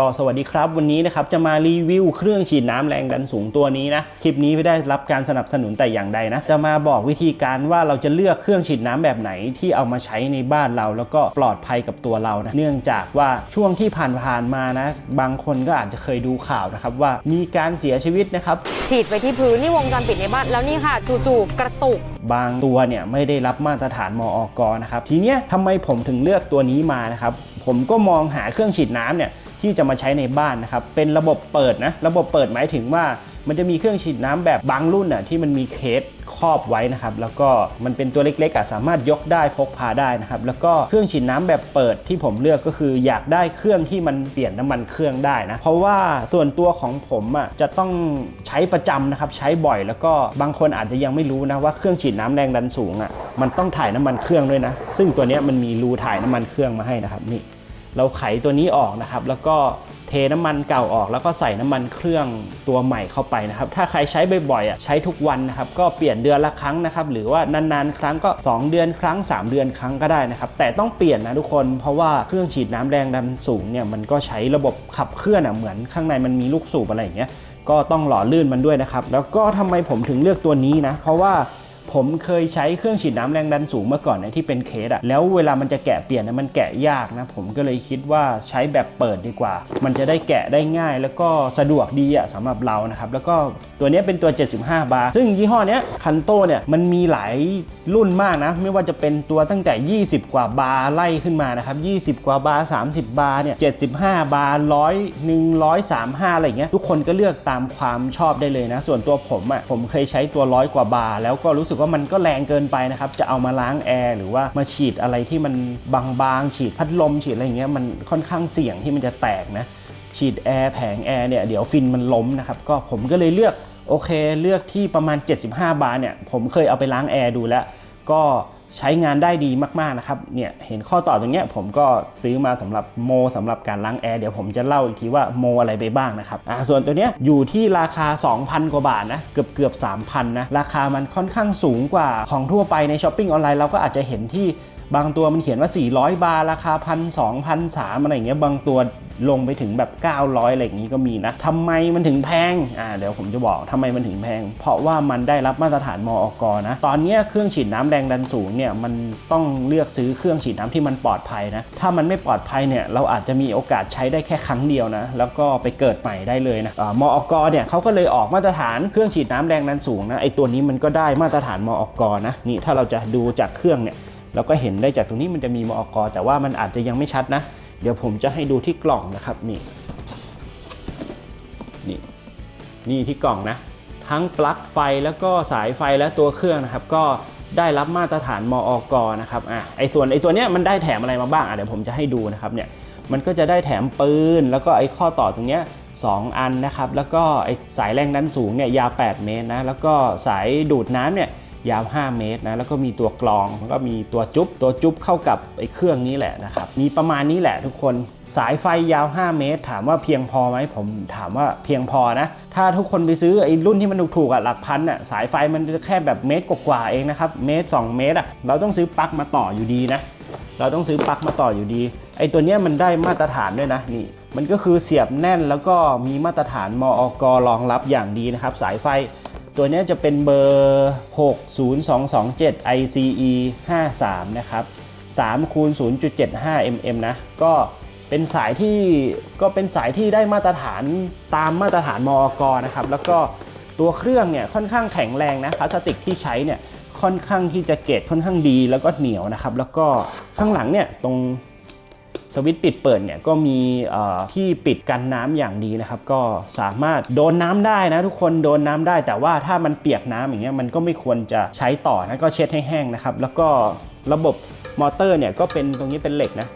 ก็สวัสดีครับ วันนี้นะครับจะมารีวิวเครื่องฉีดน้ำแรงดันสูงตัวนี้นะคลิปนี้ไม่ได้รับการสนับสนุนแต่อย่างใดนะจะมาบอกวิธีการว่าเราจะเลือกเครื่องฉีดน้ำแบบไหนที่เอามาใช้ในบ้านเรา แล้วก็ปลอดภัยกับตัวเรานะเนื่องจากว่าช่วงที่ผ่านๆมานะ บางคนก็อาจจะเคยดูข่าวนะครับว่ามีการเสียชีวิตนะครับฉีดไปที่พื้นนี่วงจรปิดในบ้านแล้วนี่ค่ะจู่ๆกระตุกบางตัวเนี่ยไม่ได้รับมาตรฐานมออกนะครับทีเนี้ยทำไมผมถึงเลือกตัวนี้มานะครับผมก็มองหาเครื่องฉีดน้ำเนี่ย ที่จะมาใช้ในบ้านนะครับ เป็นระบบเปิดนะ ระบบเปิดหมายถึงว่า มันจะมีเครื่องฉีดน้ำแบบบางรุ่นน่ะที่มันมีเคสครอบไว้นะครับ แล้วก็มันเป็นตัวเล็กๆอะสามารถยกได้พกพาได้นะครับ แล้วก็เครื่องฉีดน้ำแบบเปิดที่ผมเลือกก็คือ อยากได้เครื่องที่มันเปลี่ยนน้ำมันเครื่องได้นะ เพราะว่าส่วนตัวของผมอะจะต้องใช้ประจำนะครับใช้บ่อยแล้วก็บางคนอาจจะยังไม่รู้นะว่าเครื่องฉีดน้ำแรงดันสูงอะมันต้องถ่ายน้ำมันเครื่องด้วยนะ ซึ่งตัวนี้มันมีรูถ่ายน้ำมันเครื่องมาให้นะครับนี่ เราไขตัวนี้ออกนะครับ แล้วก็เทน้ำมันเก่าออก แล้วก็ใส่น้ำมันเครื่องตัวใหม่เข้าไปนะครับ ถ้าใครใช้บ่อยๆใช้ทุกวันนะครับ ก็เปลี่ยนเดือนละครั้งนะครับ หรือว่านานๆครั้งก็ 2 เดือนครั้ง 3 เดือนครั้งก็ได้นะครับ แต่ต้องเปลี่ยนนะทุกคน เพราะว่าเครื่องฉีดน้ำแรงดันสูงเนี่ย มันก็ใช้ระบบขับเคลื่อนอะ เหมือนข้างในมันมีลูกสูบอะไรอย่างเงี้ย ก็ต้องหล่อลื่นมันด้วยนะครับ แล้วก็ทำไมผมถึงเลือกตัวนี้นะ เพราะว่า ผมเคยใช้เครื่องฉีดน้ำแรงดันสูงเมื่อก่อนนี่ยที่เป็นเคสอะแล้วเวลามันจะแกะเปลี่ยนเนี่ยมันแกะยากนะผมก็เลยคิดว่าใช้แบบเปิดดีกว่า มันจะได้แกะได้ง่าย แล้วก็สะดวกดีอะสำหรับเรานะครับแล้วก็ตัวนี้เป็นตัว 75 บาร์ซึ่งยี่ห้อนี้คันโตเนี่ยมันมีหลายรุ่นมากนะ ไม่ว่าจะเป็นตัวตั้งแต่ 20 กว่าบาร์ไล่ขึ้นมานะครับ20 กว่าบาร์30 บาร์เนี่ย75 บาร์ร้อยหนึ่งร้อยสามห้าอะไรเงี้ยทุกคนก็เลือกตามความชอบได้เลยนะ ส่วนตัวผมอะ่ะผมเคยใช้ตัวร้อยกว่าบาร์แล้วก็รู้สึกว่ามันก็แรงเกินไปนะครับจะเอามาล้างแอร์หรือว่ามาฉีดอะไรที่มันบางๆฉีดพัดลมฉีดอะไรอย่างเงี้ยมันค่อนข้างเสี่ยงที่มันจะแตกนะฉีดแอร์แผงแอร์เนี่ยเดี๋ยวฟินมันล้มนะครับก็ผมก็เลยเลือกโอเคเลือกที่ประมาณ 75 บาทเนี่ยผมเคยเอาไปล้างแอร์ดูแล้วก็ ใช้งานได้ดีมากๆนะครับเนี่ยเห็นข้อต่อตรงเนี้ยผมก็ซื้อมาสำหรับโมสำหรับการล้างแอร์เดี๋ยวผมจะเล่าอีกทีว่าโมอะไรไปบ้างนะครับอ่าส่วนตัวเนี้ยอยู่ที่ราคา 2,000 กว่าบาทนะเกือบเกือบ3,000นะราคามันค่อนข้างสูงกว่าของทั่วไปในช้อปปิ้งออนไลน์เราก็อาจจะเห็นที่ บางตัวมันเขียนว่า 400 บาทราคา1 2 0 0 1,300อะไรอย่างเงี้ยบางตัวลงไปถึงแบบ 900 อะไรอย่างนี้ก็มีนะทำไมมันถึงแพง อ่าเดี๋ยวผมจะบอกทำไมมันถึงแพง เพราะว่ามันได้รับมาตรฐานมอกนะ ตอนนี้เครื่องฉีดน้ำแรงดันสูงเนี่ยมันต้องเลือกซื้อเครื่องฉีดน้ำที่มันปลอดภัยนะ ถ้ามันไม่ปลอดภัยเนี่ยเราอาจจะมีโอกาสใช้ได้แค่ครั้งเดียวนะ แล้วก็ไปเกิดใหม่ได้เลยนะอมอกเนี่ยเขาก็เลยออกมาตรฐานเครื่องฉีดน้ำแรงดันสูงนะ ไอตัวนี้มันก็ได้มาตรฐานมอกนะ นี่ถ้าเราจะดูจากเครื่องเนี่ย เราก็เห็นได้จากตรงนี้มันจะมีมอกแต่ว่ามันอาจจะยังไม่ชัดนะ เดี๋ยวผมจะให้ดูที่กล่องนะครับนี่นี่นี่ที่กล่องนะ ทั้งปลั๊กไฟแล้วก็สายไฟและตัวเครื่องนะครับ ก็ได้รับมาตรฐานมอกนะครับอะไอส่วนไอตัวเนี้ยมันได้แถมอะไรมาบ้างอะเดี๋ยวผมจะให้ดูนะครับเนี่ยมันก็จะได้แถมปืน แล้วก็ไอข้อต่อตรงเนี้ยสองอันนะครับ แล้วก็ไอสายแรงดันสูงเนี่ยยาว 8 เมตรนะ แล้วก็สายดูดน้ำเนี่ย ยาว 5 เมตรนะแล้วก็มีตัวกรองแล้วก็มีตัวจุ๊บตัวจุ๊บเข้ากับไอ้เครื่องนี้แหละนะครับมีประมาณนี้แหละทุกคนสายไฟยาว 5 เมตร ถามว่าเพียงพอไหมผมถามว่าเพียงพอนะ ถ้าทุกคนไปซื้อไอ้รุ่นที่มันถูกๆอะหลักพันอะสายไฟมันแค่แบบเมตรกว่าๆเองนะครับเมตร 2 เมตรอะเราต้องซื้อปลั๊กมาต่ออยู่ดีนะเราต้องซื้อปลั๊กมาต่ออยู่ดีไอ้ตัวเนี้ยมันได้มาตรฐานด้วยนะนี่มันก็คือเสียบแน่นแล้วก็มีมาตรฐานมอกรองรับอย่างดีนะครับ สายไฟ ตัวนี้จะเป็นเบอร์ 60227 ICE 53 นะครับ3คูณ0.75 mm นะ ก็เป็นสายที่ก็เป็นสายที่ได้มาตรฐานตามมาตรฐานมอกนะครับ แล้วก็ตัวเครื่องเนี่ยค่อนข้างแข็งแรงนะพลาสติกที่ใช้เนี่ยค่อนข้างที่จะเกรดค่อนข้างดีแล้วก็เหนียวนะครับ แล้วก็ข้างหลังเนี่ยตรง สวิตช์ปิดเปิดเนี่ยก็มีที่ปิดกันน้ำอย่างดีนะครับ ก็สามารถโดนน้ำได้นะทุกคนโดนน้ำได้ แต่ว่าถ้ามันเปียกน้ำอย่างเงี้ยมันก็ไม่ควรจะใช้ต่อนะก็เช็ดให้แห้งนะครับ แล้วก็ระบบมอเตอร์เนี่ยก็เป็นตรงนี้เป็นเหล็กนะ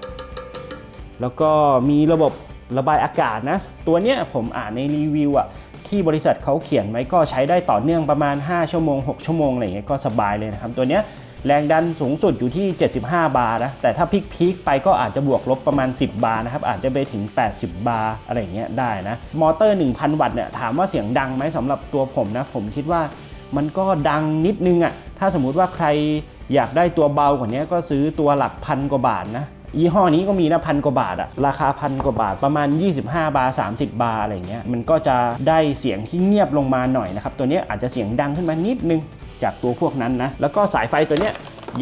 แล้วก็มีระบบระบายอากาศนะ ตัวเนี้ยผมอ่านในรีวิวอะที่บริษัทเขาเขียนไว้ก็ใช้ได้ต่อเนื่องประมาณ 5 ชั่วโมง 6 ชั่วโมงอะไรเงี้ยก็สบายเลยนะครับ ตัวเนี้ย แรงดันสูงสุดอยู่ที่ 75 บาร์นะ แต่ถ้าพีคๆไปก็อาจจะบวกลบประมาณ 10 บาร์นะครับ อาจจะไปถึง 80 บาร์อะไรเงี้ยได้นะ มอเตอร์ 1,000 วัตต์เนี่ยถามว่าเสียงดังไหมสำหรับตัวผมนะ ผมคิดว่ามันก็ดังนิดนึงอะ่ะ ถ้าสมมุติว่าใครอยากได้ตัวเบากว่านี้ก็ซื้อตัวหลักพันกว่าบาทนะยี่ห้อนี้ก็มีนะพันกว่าบาทอะราคาพันกว่าบาทประมาณ 25 บาท30 บาทอะไรเงี้ยมันก็จะได้เสียงที่เงียบลงมาหน่อยนะครับ ตัวนี้อาจจะเสียงดังขึ้นมานิดนึง จากตัวพวกนั้นนะ แล้วก็สายไฟตัวเนี้ย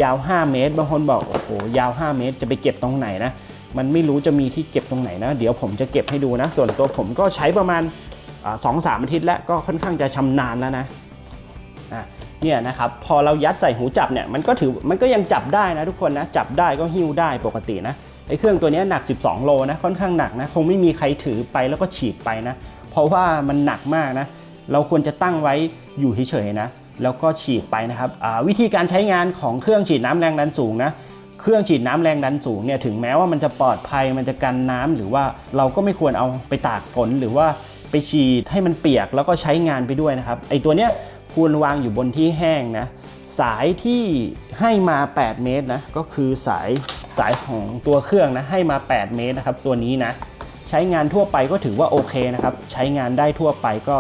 ยาว 5 เมตร บางคนบอกโอ้โหยาว 5 เมตร จะไปเก็บตรงไหนนะ มันไม่รู้จะมีที่เก็บตรงไหนนะ เดี๋ยวผมจะเก็บให้ดูนะ ส่วนตัวผมก็ใช้ประมาณสองสามอาทิตย์แล้วก็ค่อนข้างจะชำนาญแล้วนะอะเนี่ยนะครับพอเรายัดใส่หูจับเนี่ยมันก็ถือมันก็ยังจับได้นะทุกคนนะจับได้ก็หิ้วได้ปกตินะไอ้เครื่องตัวนี้หนัก 12 โลนะค่อนข้างหนักนะคงไม่มีใครถือไปแล้วก็ฉีดไปนะ เพราะว่ามันหนักมากนะ เราควรจะตั้งไว้อยู่เฉยๆนะ แล้วก็ฉีดไปนะครับวิธีการใช้งานของเครื่องฉีดน้ำแรงดันสูงนะเครื่องฉีดน้ำแรงดันสูงเนี่ยถึงแม้ว่ามันจะปลอดภัยมันจะกันน้ำหรือว่าเราก็ไม่ควรเอาไปตากฝนหรือว่าไปฉีดให้มันเปียกแล้วก็ใช้งานไปด้วยนะครับไอตัวเนี้ยควรวางอยู่บนที่แห้งนะสายที่ให้มา 8 เมตรนะก็คือสายสายของตัวเครื่องนะให้มา 8 เมตรนะครับตัวนี้นะใช้งานทั่วไปก็ถือว่าโอเคนะครับใช้งานได้ทั่วไปก็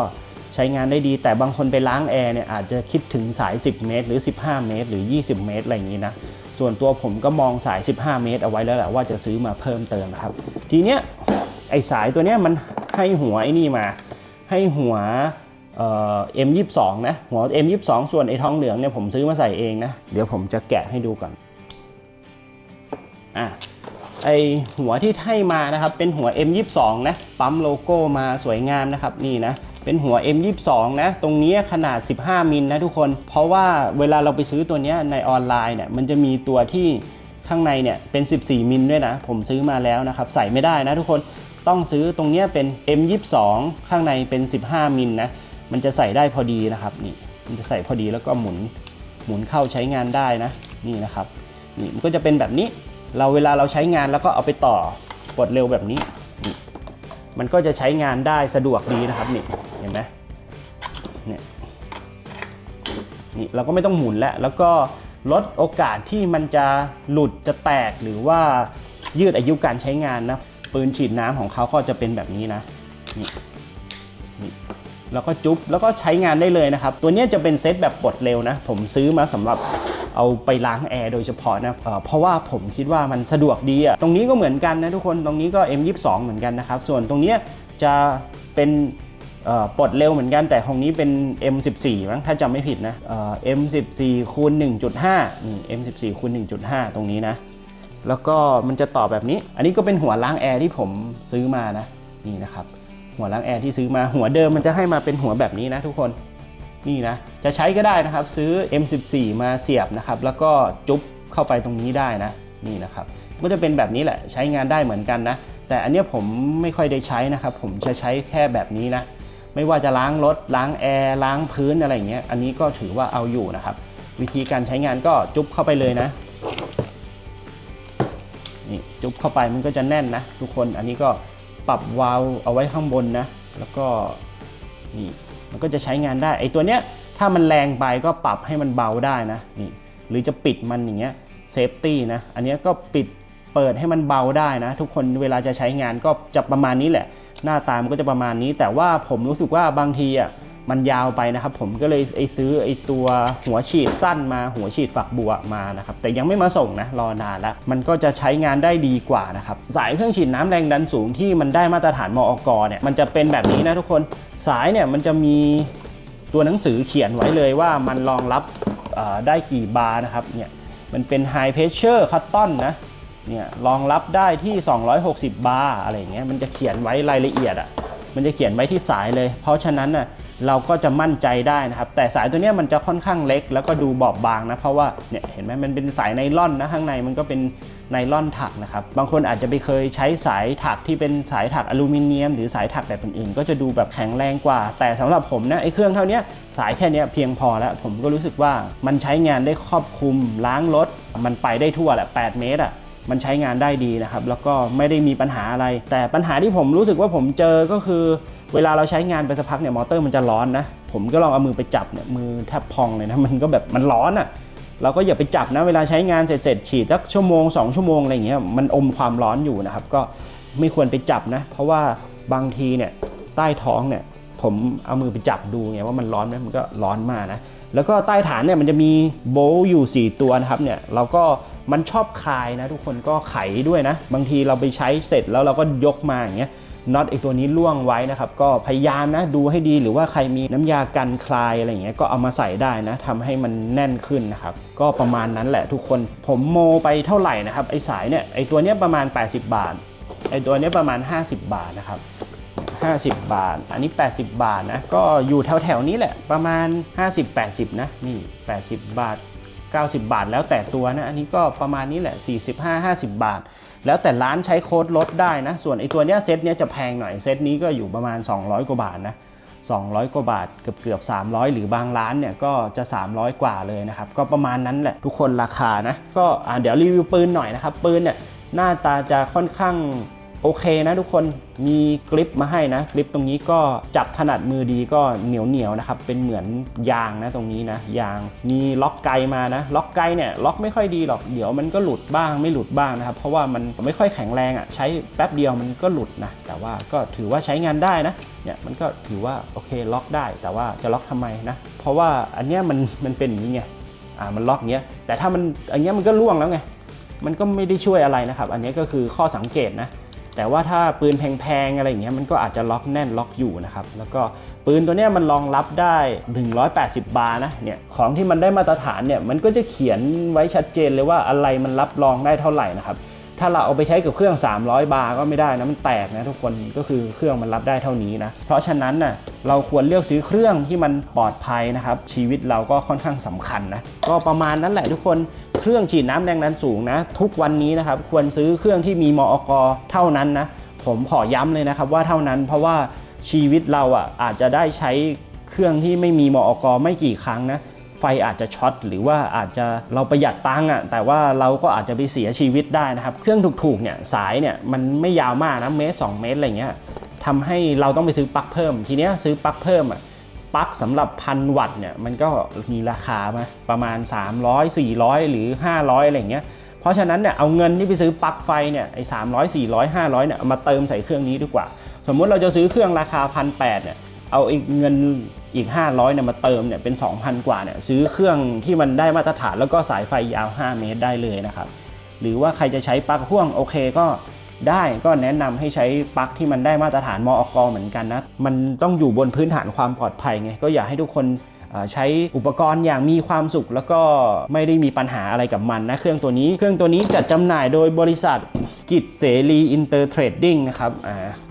ใช้งานได้ดี แต่บางคนไปล้างแอร์เนี่ยอาจจะคิดถึงสาย 10 เมตร หรือ 15 เมตร หรือ 20 เมตร อะไรอย่างนี้นะส่วนตัวผมก็มองสาย 15 เมตร เอาไว้แล้วแหละว่าจะซื้อมาเพิ่มเติมนะครับ ทีเนี้ยไอสายตัวเนี้ยมันให้หัวไอ้นี่มา ให้หัวเอ่อ M22 นะหัว M22 ส่วนไอทองเหลืองเนี่ยผมซื้อมาใส่เองนะ เดี๋ยวผมจะแกะให้ดูก่อนอะ ไอหัวที่ให้มานะครับเป็นหัว M22 นะปั๊มโลโก้มาสวยงามนะครับนี่นะเป็นหัว M22 นะ ตรงนี้ขนาด 15 มิลนะทุกคน เพราะว่าเวลาเราไปซื้อตัวนี้ในออนไลน์เนี่ย มันจะมีตัวที่ข้างในเนี่ยเป็น 14 มิลด้วยนะ ผมซื้อมาแล้วนะครับ ใส่ไม่ได้นะทุกคน ต้องซื้อตรงนี้เป็น M22 ข้างในเป็น 15 มิลนะ มันจะใส่ได้พอดีนะครับ นี่ มันจะใส่พอดีแล้วก็หมุน หมุนเข้าใช้งานได้นะ นี่นะครับ นี่มันก็จะเป็นแบบนี้ เราเวลาเราใช้งานแล้วก็เอาไปต่อกดเร็วแบบนี้ มันก็จะใช้งานได้สะดวกดีนะครับนี่เห็นไหมเนี่ยนี่เราก็ไม่ต้องหมุนแล้วแล้วก็ลดโอกาสที่มันจะหลุดจะแตกหรือว่ายืดอายุการใช้งานนะปืนฉีดน้ำของเขาก็จะเป็นแบบนี้นะนี่นี่ แล้วก็จุ๊บแล้วก็ใช้งานได้เลยนะครับ ตัวนี้จะเป็นเซตแบบปลดเร็วนะ ผมซื้อมาสำหรับเอาไปล้างแอร์โดยเฉพาะนะเเพราะว่าผมคิดว่ามันสะดวกดีอะตรงนี้ก็เหมือนกันนะทุกคนตรงนี้ก็ M22 เหมือนกันนะครับ ส่วนตรงนี้จะเป็นปลดเร็วเหมือนกันแต่ของนี้เป็น M14 มั้งถ้าจำไม่ผิดนะ M14 คูณ1.5นี่ M14 คูณ1.5 ตรงนี้นะ แล้วก็มันจะต่อแบบนี้ อันนี้ก็เป็นหัวล้างแอร์ที่ผมซื้อมานะ นี่นะครับ หัวล้างแอร์ที่ซื้อมาหัวเดิมมันจะให้มาเป็นหัวแบบนี้นะทุกคนนี่นะจะใช้ก็ได้นะครับซื้อ M14 มาเสียบนะครับแล้วก็จุ๊บเข้าไปตรงนี้ได้นะนี่นะครับก็จะเป็นแบบนี้แหละใช้งานได้เหมือนกันนะแต่อันนี้ผมไม่ค่อยได้ใช้นะครับผมจะใช้แค่แบบนี้นะไม่ว่าจะล้างรถล้างแอร์ล้างพื้นอะไรอย่างเงี้ยอันนี้ก็ถือว่าเอาอยู่นะครับ วิธีการใช้งานก็จุ๊บเข้าไปเลยนะนี่จุ๊บเข้าไปมันก็จะแน่นนะทุกคนอันนี้ก็ ปรับวาล์วเอาไว้ข้างบนนะ แล้วก็นี่มันก็จะใช้งานได้ไอตัวเนี้ยถ้ามันแรงไปก็ปรับให้มันเบาได้นะนี่หรือจะปิดมันอย่างเงี้ยเซฟตี้นะอันเนี้ยก็ปิดเปิดให้มันเบาได้นะ ทุกคนเวลาจะใช้งานก็จะประมาณนี้แหละ หน้าตามันก็จะประมาณนี้ แต่ว่าผมรู้สึกว่าบางทีอะ มันยาวไปนะครับ ผมก็เลยไอซื้อไอตัวหัวฉีดสั้นมาหัวฉีดฝักบัวมานะครับแต่ยังไม่มาส่งนะรอนานแล้วมันก็จะใช้งานได้ดีกว่านะครับสายเครื่องฉีดน้ำแรงดันสูงที่มันได้มาตรฐานมอกเนี่ยมันจะเป็นแบบนี้นะทุกคนสายเนี่ยมันจะมีตัวหนังสือเขียนไว้เลยว่ามันรองรับได้กี่บาร์นะครับเนี่ยมันเป็น High Pressure Cotton นะเนี่ยรองรับได้ที่ 260 บาร์อะไรอย่างเงี้ยมันจะเขียนไว้รายละเอียดอะมันจะเขียนไว้ที่สายเลย เพราะฉะนั้นน่ะ เราก็จะมั่นใจได้นะครับ แต่สายตัวนี้มันจะค่อนข้างเล็ก แล้วก็ดูบอบบางนะ เพราะว่าเนี่ยเห็นไหมมันเป็นสายไนล่อนนะข้างในมันก็เป็นไนล่อนถักนะครับ บางคนอาจจะไปเคยใช้สายถักที่เป็นสายถักอลูมิเนียม หรือสายถักแบบอื่นๆ ก็จะดูแบบแข็งแรงกว่า แต่สำหรับผมนะไอ้เครื่องเท่านี้สายแค่นี้เพียงพอแล้ว ผมก็รู้สึกว่ามันใช้งานได้ครอบคลุมล้างรถมันไปได้ทั่วแหละ 8 เมตรอะ มันใช้งานได้ดีนะครับ แล้วก็ไม่ได้มีปัญหาอะไร แต่ปัญหาที่ผมรู้สึกว่าผมเจอก็คือ เวลาเราใช้งานไปสักพักเนี่ยมอเตอร์มันจะร้อนนะ ผมก็ลองเอามือไปจับเนี่ยมือแทบพองเลยนะ มันก็แบบมันร้อนอะ่ะเราก็อย่าไปจับนะเวลาใช้งานเสร็จๆฉีดสักชั่วโมง 2 ชั่วโมงอะไรอย่างเงี้ยมันอมความร้อนอยู่นะครับ ก็ไม่ควรไปจับนะ เพราะว่าบางทีเนี่ยใต้ท้องเนี่ยผมเอามือไปจับดูไงว่ามันร้อนไหมมันก็ร้อนมากนะแล้วก็ใต้ฐานเนี่ยมันจะมีโบล์อยู่ 4 ตัวนะครับเนี่ยเราก็ มันชอบคายนะทุกคนก็ไขด้วยนะ บางทีเราไปใช้เสร็จแล้วเราก็ยกมาอย่างเงี้ยน็อตไอตัวนี้ล่วงไว้นะครับ ก็พยายามนะดูให้ดีหรือว่าใครมีน้ำยากันคลายอะไรอย่างเงี้ยก็เอามาใส่ได้นะทำให้มันแน่นขึ้นนะครับ ก็ประมาณนั้นแหละทุกคนผมโมไปเท่าไหร่นะครับไอสายเนี่ยไอตัวเนี้ยประมาณ 80 บาทไอตัวเนี้ยประมาณ 50 บาทนะครับ50 บาท อันนี้ 80 บาทนะ ก็อยู่แถวแถวๆนี้แหละ ประมาณ 50-80 นะ นี่ 80 บาท 90 บาท แล้วแต่ตัวนะ อันนี้ก็ประมาณนี้แหละ 45-50 บาท แล้วแต่ร้านใช้โค้ดลดได้นะ ส่วนไอตัวเนี้ยเซตเนี้ยจะแพงหน่อย เซตนี้ก็อยู่ประมาณ 200 กว่าบาทนะ 200 กว่าบาทเกือบเกือบ 300 หรือบางร้านเนี่ยก็จะ 300 กว่าเลยนะครับ ก็ประมาณนั้นแหละทุกคนราคานะ ก็เดี๋ยวรีวิวปืนหน่อยนะครับ ปืนเนี่ยหน้าตาจะค่อนข้าง โอเคนะทุกคนมีกริปมาให้นะกริปตรงนี้ก็จับถนัดมือดีก็เหนียวเหนียวนะครับเป็นเหมือนยางนะตรงนี้นะยางมีล็อกไกมานะ ล็อกไกเนี่ยล็อกไม่ค่อยดีหรอกเดี๋ยวมันก็หลุดบ้างไม่หลุดบ้างนะครับเพราะว่ามันไม่ค่อยแข็งแรงอะ่ะใช้แป๊บเดียวมันก็หลุดนะแต่ว่าก็ถือว่าใช้งานได้นะเนี่ยมันก็ถือว่าโอเคล็อกได้ แต่ว่าจะล็อกทำไมนะเพราะว่าอันเนี้ยมันมันเป็นอย่างนี้ไงอ่ามันล็อกเงี้ยแต่ถ้ามันอันเนี้ยมันก็ล่วงแล้วไงมันก็ไม่ได้ช่วยอะไรนะครับ อันนี้ก็คือข้อสังเกตนะ แต่ว่าถ้าปืนแพงๆอะไรอย่างเงี้ยมันก็อาจจะล็อกแน่นล็อกอยู่นะครับ แล้วก็ปืนตัวเนี้ยมันรองรับได้ 180 บาร์นะเนี่ยของที่มันได้มาตรฐานเนี่ยมันก็จะเขียนไว้ชัดเจนเลยว่าอะไรมันรับรองได้เท่าไหร่นะครับ ถ้าเราเอาไปใช้กับเครื่อง 300 บาร์ก็ไม่ได้นะมันแตกนะทุกคนก็คือเครื่องมันรับได้เท่านี้นะ เพราะฉะนั้นน่ะเราควรเลือกซื้อเครื่องที่มันปลอดภัยนะครับ ชีวิตเราก็ค่อนข้างสำคัญนะ ก็ประมาณนั้นแหละทุกคนเครื่องฉีดน้ำแรงดันสูงนะ ทุกวันนี้นะครับควรซื้อเครื่องที่มีมอกเท่านั้นนะผมขอย้ำเลยนะครับว่าเท่านั้นเพราะว่าชีวิตเราอะอาจจะได้ใช้เครื่องที่ไม่มีมอกไม่กี่ครั้งนะ ไฟอาจจะช็อตหรือว่าอาจจะเราประหยัดตังค์อะแต่ว่าเราก็อาจจะไปเสียชีวิตได้นะครับ เครื่องถูกๆเนี่ยสายเนี่ยมันไม่ยาวมากนะเมตร2เมตรอะไรเงี้ยทำให้เราต้องไปซื้อปลั๊กเพิ่ม ทีเนี้ยซื้อปลั๊กเพิ่มอะปลั๊กสำหรับพันวัตต์เนี่ยมันก็มีราคามาประมาณ 300 400 หรือ 500 อะไรเงี้ยเพราะฉะนั้นเนี่ยเอาเงินที่ไปซื้อปลั๊กไฟเนี่ยไอ้สามร้อยสี่ร้อยห้าร้อยเนี่ยมาเติมใส่เครื่องนี้ดีกว่า สมมุติเราจะซื้อเครื่องราคาพันแปดเนี่ยเอาอีกเงิน อีก 500เนี่ยมาเติมเนี่ยเป็น 2,000 กว่าเนี่ยซื้อเครื่องที่มันได้มาตรฐานแล้วก็สายไฟยาว 5 เมตรได้เลยนะครับ หรือว่าใครจะใช้ปลั๊กพ่วงโอเคก็ได้ก็แนะนำให้ใช้ปลั๊กที่มันได้มาตรฐานมอกเหมือนกันนะ มันต้องอยู่บนพื้นฐานความปลอดภัยไงก็อยากให้ทุกคน ใช้อุปกรณ์อย่างมีความสุข แล้วก็ไม่ได้มีปัญหาอะไรกับมันนะเครื่องตัวนี้ เครื่องตัวนี้จัดจำหน่ายโดยบริษัทกิจเสรีอินเตอร์เทรดดิ้งนะครับ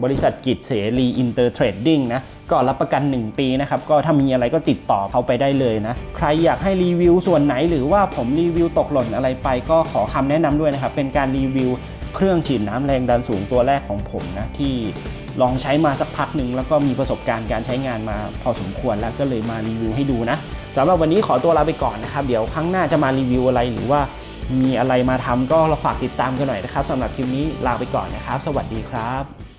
บริษัทกิจเสรีอินเตอร์เทรดดิ้งนะก็รับประกัน 1 ปีนะครับ ก็ถ้ามีอะไรก็ติดต่อเขาไปได้เลยนะ ใครอยากให้รีวิวส่วนไหนหรือว่าผมรีวิวตกหล่นอะไรไป ก็ขอคำแนะนำด้วยนะครับ เป็นการรีวิวเครื่องฉีดน้ำแรงดันสูงตัวแรกของผมนะที่ ลองใช้มาสักพักหนึ่งแล้วก็มีประสบการณ์การใช้งานมาพอสมควรแล้วก็เลยมารีวิวให้ดูนะสำหรับวันนี้ขอตัวลาไปก่อนนะครับ เดี๋ยวครั้งหน้าจะมารีวิวอะไรหรือว่ามีอะไรมาทำก็เราฝากติดตามกันหน่อยนะครับสำหรับคลิปนี้ลาไปก่อนนะครับ สวัสดีครับ